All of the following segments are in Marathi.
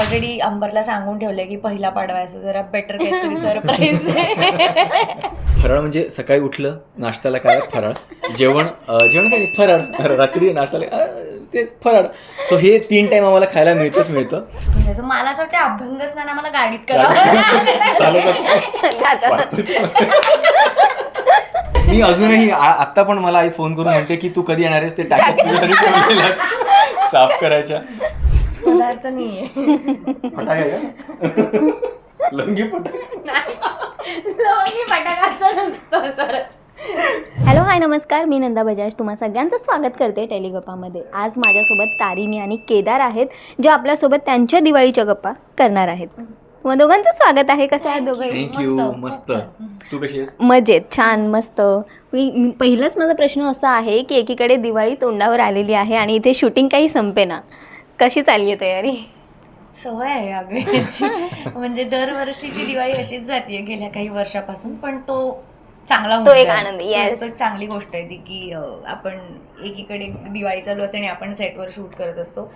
ऑलरेडी अंबरला सांगून ठेवलंय की पहिला पाडवा जरा बेटर काहीतरी सरप्राईज फराळ म्हणजे सकाळी उठलं नाश्त्याला काय फराळ. जेवण जेवण काय फराळ. रात्री नाश्त्याला तेच फराळ. सो हे तीन टाइम आम्हाला खायला मिळतच मिळतं. म्हणजे मला असं वाटतं स्नान आम्हाला गाडीत करावं मी अजूनही आ- आत्ता पण मला आई फोन करून म्हणते की तू कधी येणार आहेस ते टाकत तुझ्यासाठी. साफ करायच्या. पदार्थ नाहीये. फटाका का? लंगी फटाका? लवंगी फटाका असं नसतं सरच हॅलो हाय नमस्कार. मी नंदा बजाज. तुम्हा सगळ्यांचं स्वागत करते टेलिगप्पामध्ये. आज माझ्यासोबत तारिणी आणि केदार आहेत जे आपल्यासोबत त्यांच्या दिवाळीच्या गप्पा करणार आहेत. मग दोघांचं स्वागत आहे कसं आहे दोघं? थँक्यू मस्त, मस्त. तू कशी आहेस? मजेत छान मस्त. मी मी- पहिलाच माझा प्रश्न असा आहे की एकीकडे दिवाळी तोंडावर आलेली आहे आणि इथे शूटिंग काही संपेना. कशी चालली आहे तयारी? सवय आहे अगदीची म्हणजे दरवर्षीची दिवाळी अशीच जाते गेल्या काही वर्षापासून पण तो चांगला तो एक. आनंद. एक चांगली गोष्ट आहे ती की आपण एकीकडे दिवाळी चालू असते आणि आपण सेटवर शूट करत असतो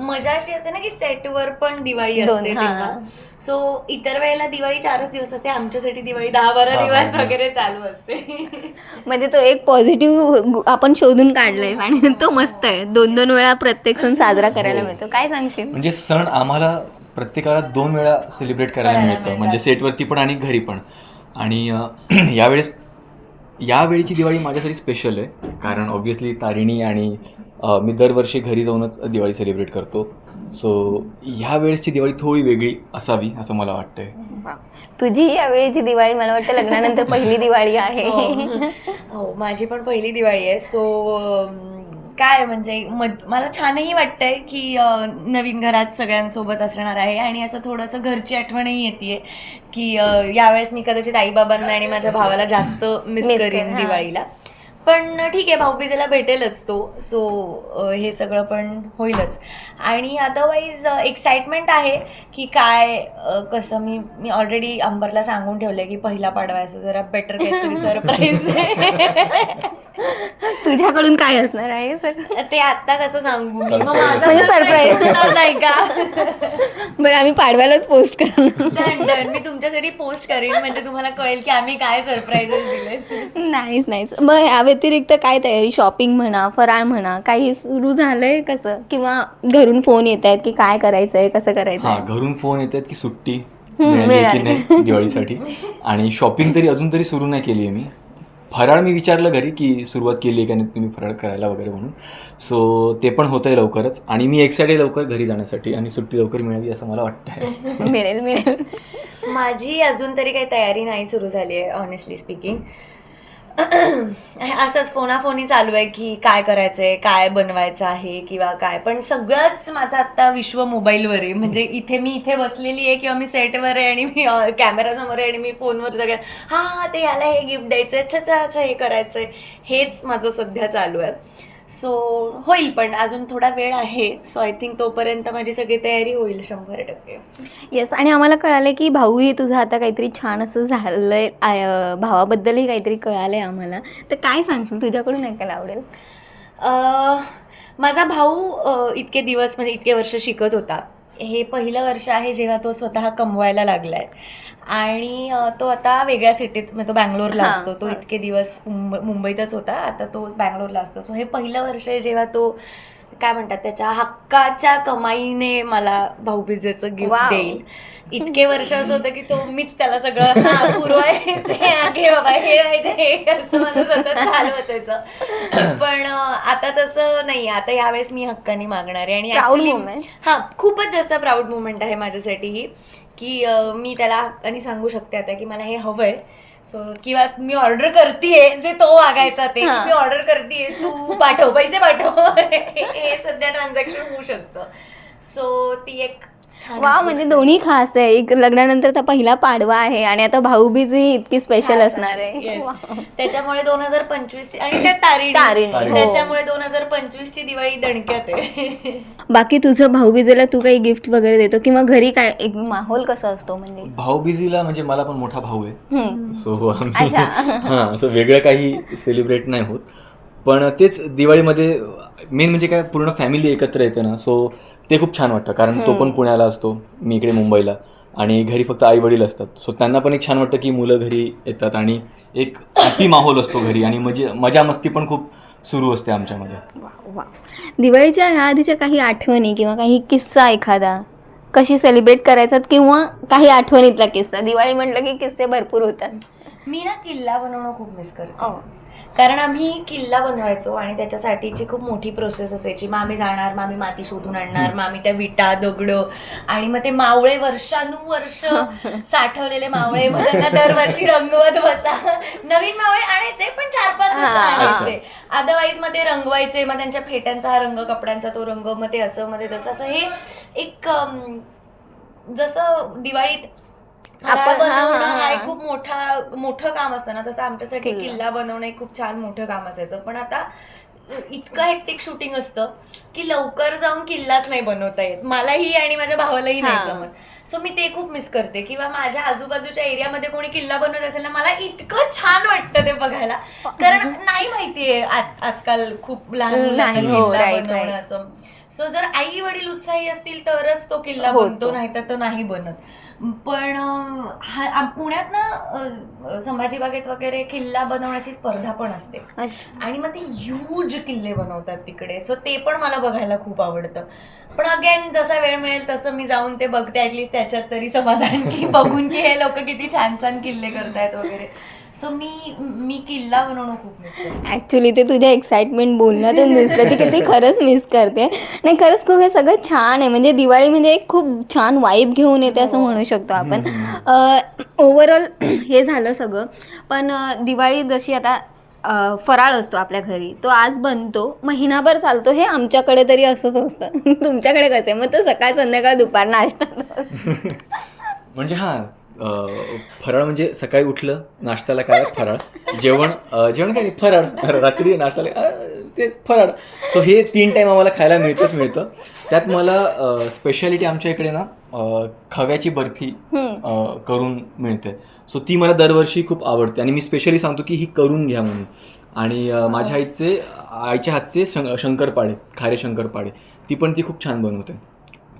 मजा अशी असते ना की सेटवर पण दिवाळी असते हा. तेव्हा सो इतर वेळेला दिवाळी चारच दिवस असते आमच्यासाठी दिवाळी दहा बारा दिवस वगैरे चालू असते म्हणजे तो एक पॉझिटिव्ह आपण शोधून काढलाय आणि तो मस्त आहे दोन दोन वेळा प्रत्येक सण साजरा करायला हो. मिळतो काय सांगशील म्हणजे सण आम्हाला प्रत्येकाला दोन वेळा सेलिब्रेट करायला मिळतं. म्हणजे सेटवरती पण आणि घरी पण आणि यावेळेस यावेळीची दिवाळी माझ्यासाठी स्पेशल आहे. कारण ऑब्व्हियसली तारिणी आणि मी दरवर्षी घरी जाऊनच दिवाळी सेलिब्रेट करतो. सो ह्या वेळेसची दिवाळी थोडी वेगळी असावी असं मला वाटतंय. तुझी यावेळीची दिवाळी मला वाटतं लग्नानंतर पहिली दिवाळी आहे. हो. हो माझी पण पहिली दिवाळी आहे. सो काय म्हणजे मला छानही वाटतंय की नवीन घरात सगळ्यांसोबत असणार आहे आणि असं थोडंसं घरची आठवणही येते की यावेळेस मी कदाचित आईबाबांना आणि माझ्या भावाला जास्त मिस करीन. दिवाळीला पण ठीक आहे भाऊबीजेला भेटेलच तो. सो हे सगळं पण होईलच. आणि अदरवाईज एक्साइटमेंट आहे की काय कसं मी मी ऑलरेडी अंबरला सांगून ठेवलंय की पहिला पाडवा so जरा बेटर काहीतरी सरप्राईज तुझ्याकडून काय असणार आहे? ते आता कसं सांगू. माझं म्हणजे नाही का? बरं आम्ही पाडव्यालाच पोस्ट करणार. मी तुमच्यासाठी पोस्ट करेन म्हणजे तुम्हाला कळेल की आम्ही काय सरप्राईजेस दिले नाहीच नाहीच. मग या व्यतिरिक्त काय तयारी? शॉपिंग म्हणा फराळ म्हणा काही सुरू झालंय कसं? किंवा घरून फोन येत आहेत की काय करायचंय कसं करायचं हां घरून फोन येतात की सुट्टी मिळाली की मिळाली. नाही दिवाळीसाठी? आणि शॉपिंग तरी अजून तरी सुरू नाही केली आहे मी. फराळ मी विचारलं घरी की सुरुवात केली आहे का नाही तुम्ही फराळ करायला वगैरे म्हणून. सो ते पण होतं आहे लवकरच. आणि मी एक्सायटेड लवकर घरी जाण्यासाठी आणि सुट्टी लवकर मिळावी असं मला वाटतं मिळेल मिळेल. माझी अजून तरी काही तयारी नाही सुरू झाली आहे ऑनेस्टली स्पीकिंग असंच फोनाफोनी चालू आहे की काय करायचं आहे काय बनवायचं आहे किंवा काय. पण सगळंच माझं आत्ता विश्व मोबाईलवर आहे. म्हणजे इथे मी इथे बसलेली आहे किंवा मी सेटवर आहे आणि मी कॅमेरासमोर आहे आणि मी फोनवर सगळं हां ते याला हे गिफ्ट द्यायचं अच्छा अच्छा अच्छा हे करायचंय. हेच माझं सध्या चालू आहे. सो होईल पण अजून थोडा वेळ आहे. सो आय थिंक तोपर्यंत माझी सगळी तयारी होईल शंभर टक्के. येस आणि आम्हाला कळालं की भाऊही तुझं आता काहीतरी छान असं झालंय आय- अं, भावाबद्दलही काहीतरी कळालंय आम्हाला. तर काय सांगशील? तुझ्याकडून ऐकायला आवडेल. माझा भाऊ इतके दिवस म्हणजे इतके वर्ष शिकत होता. हे पहिलं वर्ष आहे जेव्हा तो स्वतः कमवायला लागलाय. आणि तो आता वेगळ्या सिटीत म्हणजे तो बँगलोरला असतो. तो. इतके दिवस मुंब मुंबईतच होता. आता तो बँगलोरला असतो. सो हे पहिलं वर्ष आहे जेव्हा तो काय म्हणतात त्याच्या हक्काच्या कमाईने मला भाऊबीजेचं गिफ्ट. देईल. इतके वर्ष असं होतं की तो मीच त्याला सगळं पुरवायचे घे बाबा हे व्हायचं हे असं माझं सतत चालू असायचं. पण आता तसं नाही. आता यावेळेस मी हक्काने मागणार आहे. आणि ऍक्च्युली. हा खूपच जास्त प्राऊड मुवमेंट आहे माझ्यासाठी ही की मी त्याला हक्काने सांगू शकते आता की मला हे हवंय. सो किंवा मी ऑर्डर करतेय जे तो वागायचा ते की. मी ऑर्डर करतेय तू पाठव पैसे पाठव हे सध्या ट्रान्झॅक्शन होऊ शकतं सो ती एक वा म्हणजे दोन्ही खास आहे. एक लग्नानंतरचा पहिला पाडवा आहे आणि आता भाऊबीजही इतकी स्पेशल असणार आहे. Yes. त्याच्यामुळे दोन हजार पंचवीस आणि त्या तारिणी. तारिणी, हो. त्याच्यामुळे दोन हजार पंचवीस ची दिवाळी दणक्यात आहे. बाकी तुझं भाऊबीजेला तू काही गिफ्ट वगैरे देतो किंवा घरी काय एक माहोल कसा असतो म्हणजे? भाऊबीजीला म्हणजे मला पण मोठा भाऊ आहे. हम्म. सो आम्ही अच्छा. हां असं वेगळं काही सेलिब्रेट नाही होत. पण तेच दिवाळीमध्ये मेन म्हणजे काय पूर्ण फॅमिली एकत्र येते ना सो ते खूप छान वाटतं. कारण तो पण पुण्याला असतो मी इकडे मुंबईला. आणि घरी फक्त आई वडील असतात. सो त्यांना पण एक छान वाटतं की मुलं घरी येतात आणि एक हॅपी माहोल असतो घरी. आणि मजे मजा मस्ती पण खूप सुरू असते आमच्यामध्ये. वा दिवाळीच्या ह्या आधीच्या काही आठवणी किंवा काही किस्सा एखादा कशी सेलिब्रेट करायचात किंवा काही आठवणीतला किस्सा? दिवाळी म्हटलं की किस्से भरपूर होतात. मी ना किल्ला बनवणं खूप मिस करते. हो. कारण आम्ही किल्ला बनवायचो आणि त्याच्यासाठीची खूप मोठी प्रोसेस असायची. मग आम्ही जाणार मग आम्ही माती शोधून आणणार मग आम्ही त्या विटा दगड आणि मग ते मावळे वर्षानुवर्ष साठवलेले मावळे. मग त्यांना दरवर्षी रंगवत बसा. नवीन मावळे आणायचे पण चार पाच. आणायचे. अदरवाईज मग ते रंगवायचे मग त्यांच्या फेट्यांचा हा रंग कपड्यांचा तो रंग मग ते असं मग ते तसं. असं हे एक जसं दिवाळीत हा, हा, बनवणं हा. हा एक खूप मोठा मोठं काम असतं ना तसं आमच्यासाठी किल्ला. किल्ला बनवणं एक खूप छान मोठं काम असायचं. पण आता इतकं हेक्टिक शूटिंग असतं की लवकर जाऊन किल्लाच नाही बनवता येत. मलाही आणि माझ्या भावालाही नाही हा. जमत. सो मी ते खूप मिस करते. किंवा माझ्या आजूबाजूच्या एरियामध्ये कोणी किल्ला बनवत असेल ना मला इतकं छान वाटतं ते बघायला. कारण नाही माहितीये आज- आजकाल खूप लहान हो, किल्ला right, बनवणं. असं. सो जर आई वडील उत्साही असतील तरच तो किल्ला. बनतो नाही तर तो नाही बनत. पण अं, हा पुण्यात ना अं, संभाजी बागेत वगैरे किल्ला बनवण्याची स्पर्धा पण असते. अच्छा. आणि मग ते ह्यूज किल्ले बनवतात तिकडे. सो ते पण मला बघायला खूप आवडतं. पण अगेन जसा वेळ मिळेल तसं मी जाऊन ते बघते ऍटलिस्ट त्याच्यात तरी समाधान की बघून की हे लोक किती छान छान किल्ले करतायत वगैरे. सो मी मी किल्ला बनवणं खूप मिस करते. ॲक्च्युली ते तुझ्या एक्साइटमेंट बोलण्यातून दिसलं. ती किती खरंच मिस करते. नाही खरंच खूप हे सगळं छान आहे. म्हणजे दिवाळी म्हणजे एक खूप छान वाईब घेऊन येते असं हो. म्हणू शकतो आपण. ओव्हरऑल हे झालं सगळं. पण दिवाळी जशी आता फराळ असतो आपल्या घरी तो आज बनतो. महिनाभर चालतो. हे आमच्याकडे तरी असंच असतं. तुमच्याकडे कसं आहे? मग तो सकाळ संध्याकाळ दुपार नाश्ता. म्हणजे हां फराळ म्हणजे सकाळी उठलं नाश्त्याला काय फराळ? जेवण जेवण काय नाही फराळ. रात्री नाश्त्याला तेच फराळ. सो हे तीन टाईम आम्हाला खायला मिळतंच मिळतं. त्यात मला स्पेशालिटी आमच्या इकडे ना खव्याची बर्फी करून मिळते. सो ती मला दरवर्षी खूप आवडते. आणि मी स्पेशली सांगतो की ही करून घ्या म्हणून. आणि माझ्या आईचे आईच्या हातचे शं शंकरपाळे खारे शंकरपाळे. ती पण ती खूप छान बनवते.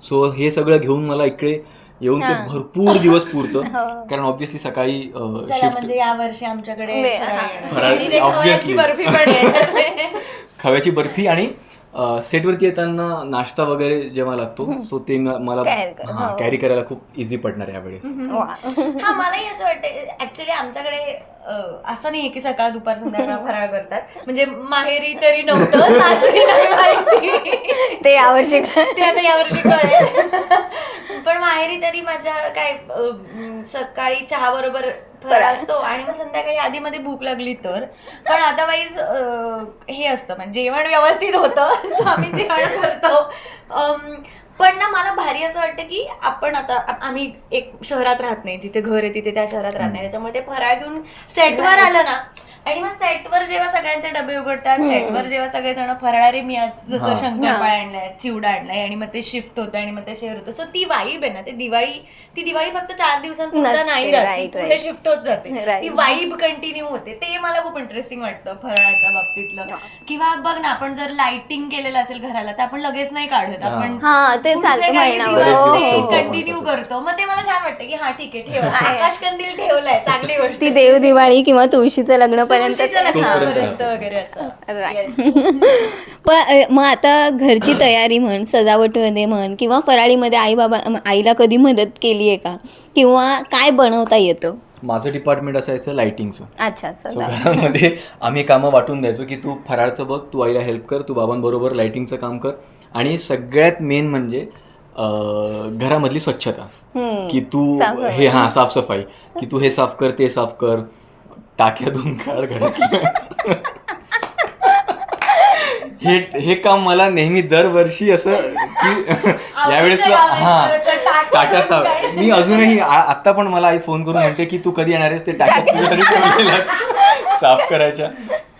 सो हे सगळं घेऊन मला इकडे येऊन ते हां. भरपूर दिवस पुरतं हो. कारण ऑब्व्हियसली सकाळी चला शिफ्ट म्हणजे या वर्षी आमच्याकडे वे- फराळ हा. येणार. फराळ, आणि ते खव्याची obviously. बर्फी पण येणार खव्याची बर्फी आणि अं, सेटवरती येताना नाश्ता वगैरे जेव्हा लागतो सो ते म- मला Carry कर- हां. कॅरी करायला खूप इझी पडणार आहे यावेळेस वा. हा मलाही असं वाटतं ऍक्च्युली आमच्याकडे असं नाही की सकाळ दुपार संध्याकाळ फराळ करतात. म्हणजे माहेरी तरी नव्हतं सासरी नाही माहिती. ते यावर्षी ते आता यावर्षी कळेल. पण माहेरी तरी माझ्या काय सकाळी चहा बरोबर फराळ असतो आणि मग संध्याकाळी आधी मध्ये भूक लागली तर. पण अदरवाईज हे असतं. म्हणजे जेवण व्यवस्थित होतं. आम्ही जेवण करतो. पण ना मला भारी असं वाटतं की आपण आता आम्ही एक शहरात राहत नाही जिथे घर आहे तिथे त्या शहरात राहत नाही त्याच्यामुळे ते फराळ घेऊन सेटवर आलं ना आणि मग सेटवर जेव्हा सगळ्यांचे डबे उघडतात. सेटवर जेव्हा सगळेजण फराळे मी आज जसं. शंकरपाळ आणलाय चिवडा आणलाय आणि मग ते शिफ्ट होतं आणि मग ते शेअर होतं सो ती वाईब आहे ना ते दिवाळी ती दिवाळी फक्त चार दिवसांपुरता नसते, नाही राहत पुढे. शिफ्ट होत जाते. ती वाईब कंटिन्यू होते ते मला खूप इंटरेस्टिंग वाटतं फराळाच्या बाबतीतलं. किंवा बघ ना आपण जर लाइटिंग केलेलं असेल घराला तर आपण लगेच नाही काढत. आपण ते पुढचे चालतं काही महिनाभर बरेच हो, हो, हो. कंटिन्यू करतो मग ते मला छान वाटतं की हा ठीक आहे ठेवा आहे. आकाश कंदील ठेवलाय चांगली गोष्ट ती देव दिवाळी किंवा तुळशीचं लग्न पर्यंत तुळशीच्या लग्नापर्यंत राहतं. वगैरे असं Right. Yes. पण अ, मग आता घरची तयारी म्हण सजावटमध्ये म्हण किंवा फराळीमध्ये आई बाबा अम, आईला कधी मदत केली आहे का किंवा काय बनवता येतं माझं डिपार्टमेंट असायचं लाइटिंगचं अच्छा सो. घरामध्ये आम्ही कामं वाटून द्यायचो की तू फराळचं बघ तू आईला हेल्प कर तू बाबांबरोबर लाइटिंगचं काम कर आणि सगळ्यात मेन म्हणजे अं, घरामधली स्वच्छता. की तू. हे हां साफसफाई की तू हे साफ कर ते साफ कर. टाक्या धुवून काढ घरातल्या हे हे काम मला नेहमी दरवर्षी असं की यावेळेस हां टाक्या साफ. मी अजूनही आत्ता पण मला आई फोन करून म्हणते की तू कधी येणार आहेस? ते टाक्या तुझ्यासाठी साफ करायच्या.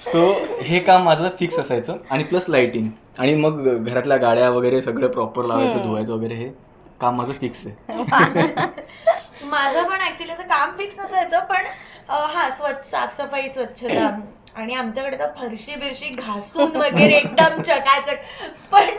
सो हे काम माझं फिक्स असायचं. आणि प्लस लाइटिंग आणि मग घरातल्या गाड्या वगैरे सगळं प्रॉपर लावायचं धुवायचं वगैरे हे काम माझं फिक्स आहे. माझं पण ऍक्च्युली असं काम फिक्स नसायचं पण हा स्वच्छ साफसफाई स्वच्छता आणि आमच्याकडे तर फरशी बिरशी घासून वगैरे एकदम चकाचक. पण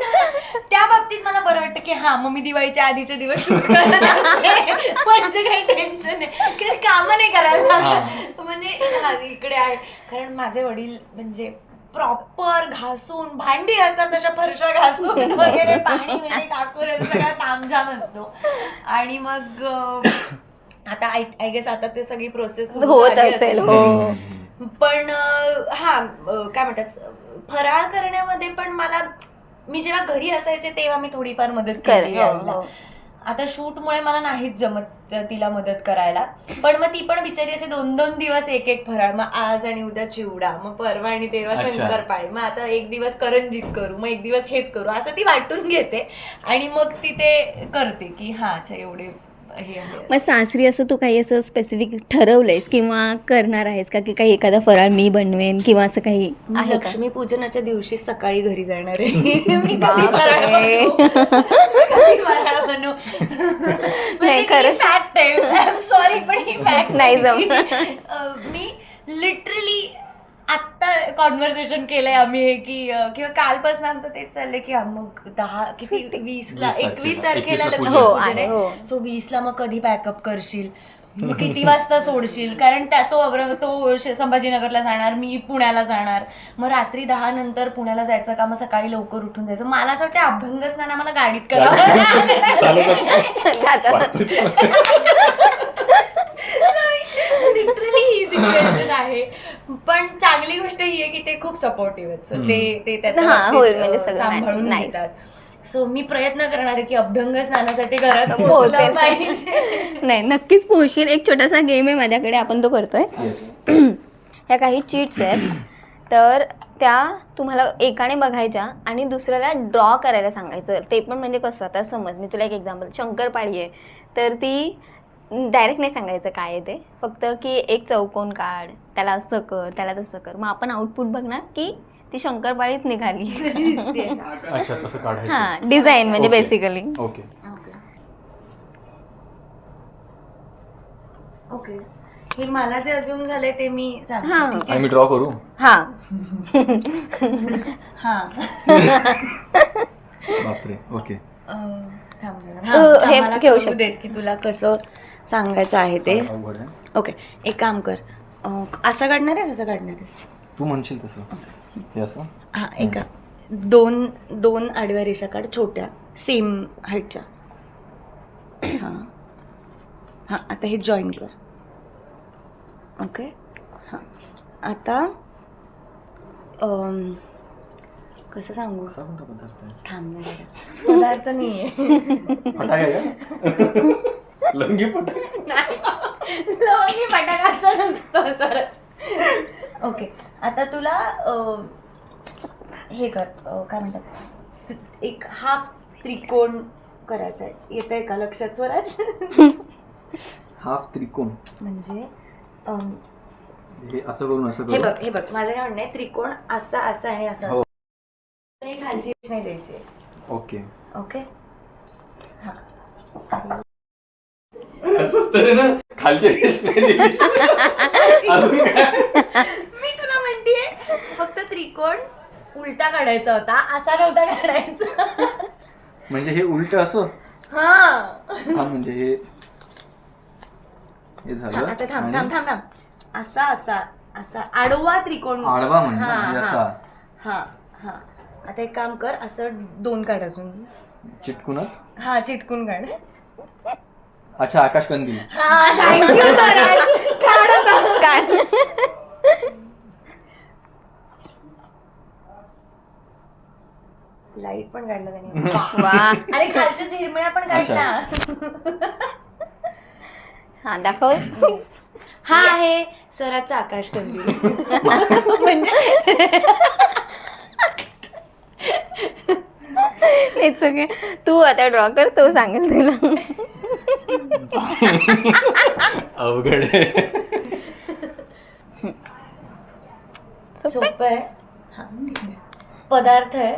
त्या बाबतीत मला बरं वाटतं की हा मग मी दिवाळीच्या आधीचे दिवस शूट करत असते. म्हणजे काही टेन्शन नाही कारण कामं नाही करायला. लागत. म्हणजे हा, इकडे आहे. कारण माझे वडील म्हणजे प्रॉपर घासून भांडी असतात तशा फरशा घासून वगैरे पाणी बिणी टाकून सगळा तामझाम असतो. आणि मग अं, आता आय गेस आता ते सगळी प्रोसेस होत असेल. हो. पण हा काय म्हणतात फराळ करण्यामध्ये पण मला मी जेव्हा घरी असायचे तेव्हा मी थोडीफार मदत कर केली हो. हो. आता शूटमुळे मला नाहीच जमत तिला मदत करायला पण मग ती पण बिचारी असे दोन दोन दिवस एक एक फराळ मग आज आणि उद्या चिवडा मग परवा आणि तेव्हा. शंकरपाळी मग आता एक दिवस करंजीच करू मग एक दिवस हेच करू असं ती वाटून घेते आणि मग ती ते करते की हा अच्छा एवढे हे आहे मग सासरी असं तू काही असं स्पेसिफिक ठरवलंयस किंवा करणार आहेस का की काही एखादा फराळ मी बनवेन किंवा असं काही मी आहे का लक्ष्मी पूजनाच्या दिवशी सकाळी घरी जाणार आहे मी कधी बापरे. फराळ बनवू? कधी फराळ बनवू? म्हणजे खरंच. आहे सॉरी पण ही फॅक्ट नाही जमत. मी लिटरली आत्ता कॉन्व्हर्सेशन केलंय आम्ही हे की किंवा कालपासून आमचं तेच चाललंय की मग दहा किती वीस ला वीस तारखेला. एकवीस तारखेला. हो, आहे, हो. सो वीस ला मग कधी पॅकअप करशील? मग किती वाजता सोडशील? कारण त्या तो अब्र तो संभाजीनगरला जाणार मी पुण्याला जाणार. मग रात्री दहा नंतर पुण्याला जायचं का? मग सकाळी लवकर उठून जायचं. मला असं वाटतं अभ्यंग स्नान आम्हाला गाडीत. ही सिच्युएशन आहे. पण चांगली गोष्ट ही आहे की ते खूप सपोर्टिव्ह आहेत. So ते ते त्याच्या हा, बाबतीत, होईल म्हणजे अं, सगळं सांभाळून nice. घेतात. सो मी प्रयत्न करणार आहे की अभ्यंग स्नानासाठी घरात पोहोचलं पोहोचेल. पाहिजे. नाही नक्कीच पोहोचशील. एक छोटासा गेम आहे माझ्याकडे आपण तो करतोय. येस ह्या काही चीट्स आहेत. तर त्या तुम्हाला एकाने बघायच्या आणि दुसऱ्याला ड्रॉ करायला सांगायचं. ते पण म्हणजे कसं आता समज मी तुला एक एक्झाम्पल शंकरपाळी आहे. तर ती डायरेक्ट नाही सांगायचं काय आहे ते. फक्त की एक चौकोन काढ त्याला असं कर त्याला तसं कर. मग आपण आउटपुट बघणार की ती शंकरपाळीच निघाली. कशी दिसते. अच्छा तसं काढायचं. हां डिझाईन म्हणजे Okay. Basically okay. ओके. हे मला जे अजून झालंय ते मी सांगते हां. ठीक आणि आहे? मी ड्रॉ करू? हां. हा. बापरे. ओके. तू हा, घेऊ शकते. देत की तुला कसं सांगायचं आहे ते. अवघड आहे. ओके एक काम कर. अं, असं काढणार आहेस असं काढणार आहेस? तू म्हणशील तसं. हे असं? हा एका दोन दोन आडव्या रेषा काढ छोट्या सेम हाईटच्या हां. हां आता हे जॉईन कर. ओके? हां. आता अम, कसं सांगू? असा कोणता पदार्थ आहे थांब ना जरा. पदार्थ नाही आहे फटाका का? लंगी फटाका? लवंगी असा नसतो सरच ओके. आता तुला अं, हे कर अं, काय म्हणतात? त- एक हाफ त्रिकोण करायचा आहे येत आहे का लक्षात स्वराज? हाफ त्रिकोण. म्हणजे अं, हे असं करून असं हे करू बघ हे बघ. माझं काय म्हणणं आहे त्रिकोण असा असा आणि असा हो. खालची नाही द्यायची. ओके ओके हा. असंच तर आहे ना. खालची रेष नाही दिली. अजून काय? मी तुला म्हणतेय फक्त त्रिकोण उलटा काढायचा होता असा नव्हता काढायचा. म्हणजे हे उलट असं? हा. हा म्हणजे हे हे झालं. आता थांब आणि थांब थांब थांब. असा असा असा. आडवा त्रिकोण. आडवा म्हणजे हा, म्हणजे हा. असा. हा हा. आता एक काम कर असं दोन काढ अजून. चिटकूनच? हा चिटकून काढ. अच्छा आकाश हा काढ आता. काय लाइट पण काढलं त्याने. वा. अरे खालच्या झिरमिळ्या पण काढला हा दाखव. हा आहे स्वराचा आकाश कंदील म्हणजे इट्स ओके तू आता ड्रॉ कर तो सांगेल तुला. अवघड आहे. सोपं आहे? हा ठीक आहे. पदार्थ आहे.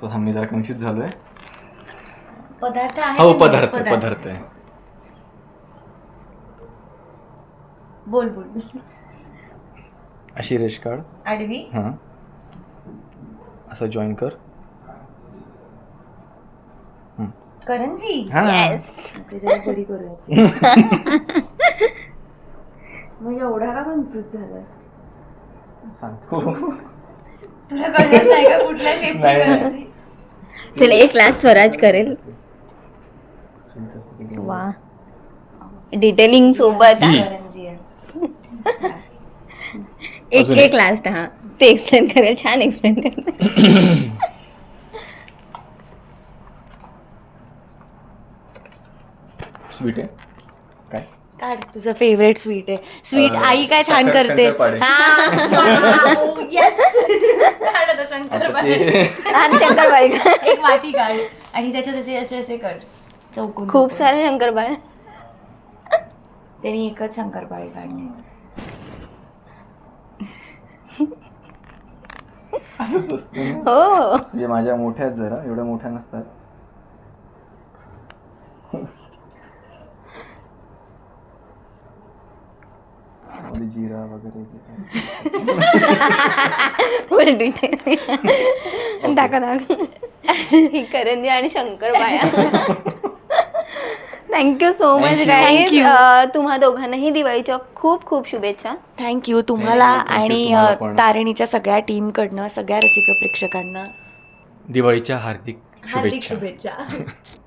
तो थांब मी जरा कन्फ्युज झालोय. पदार्थ आहे हो? पदार्थ पदार्थ. आहे. बोल बोल. अशी रेश काढ. आडवी. हां. असं जॉईन कर. करंजी? हां. येस बरी करूया. मग एवढा का कन्फ्युज झालास? सांगतो. तुला कळत नाही का कुठल्या शेपची नाही, नाही. करंजी? चल एक क्लास स्वराज करेल. वा. डिटेलिंग सोबत. करंजी आहे. एक अजून एक एक. लास्ट हा. ते एक्सप्लेन करेल छान एक्सप्लेन करेल. स्वीट आहे? काय? काढ तुझं फेवरेट स्वीट आहे. स्वीट अं, आई काय छान करते. शंकरपाळे. येस काढ आता शंकरपाळे. ते आणि शंकरबाळी का? एक वाटी काढ. आणि त्याच्यात असे असे असे कर. चौकून खूप चौकून. सारे शंकरबाळ त्यांनी एकच शंकरपाळी काढली. असंच असतं ना. हो. म्हणजे माझ्या मोठ्या आहेत जरा एवढ्या मोठ्या नसतात. जिरा वगैरे जे काय. फुल डिटेल टाका ही करंजी आणि शंकरबाळ्या thank you so much Thank you. Guys. तुम्हा दोघांनाही दिवाळीच्या खूप खूप शुभेच्छा. थँक्यू तुम्हाला thank you आणि तुम्हाला अ, पण. तारिणीच्या सगळ्या टीमकडनं सगळ्या रसिक प्रेक्षकांना दिवाळीच्या हार्दिक हार्दिक शुभेच्छा. शुभेच्छा.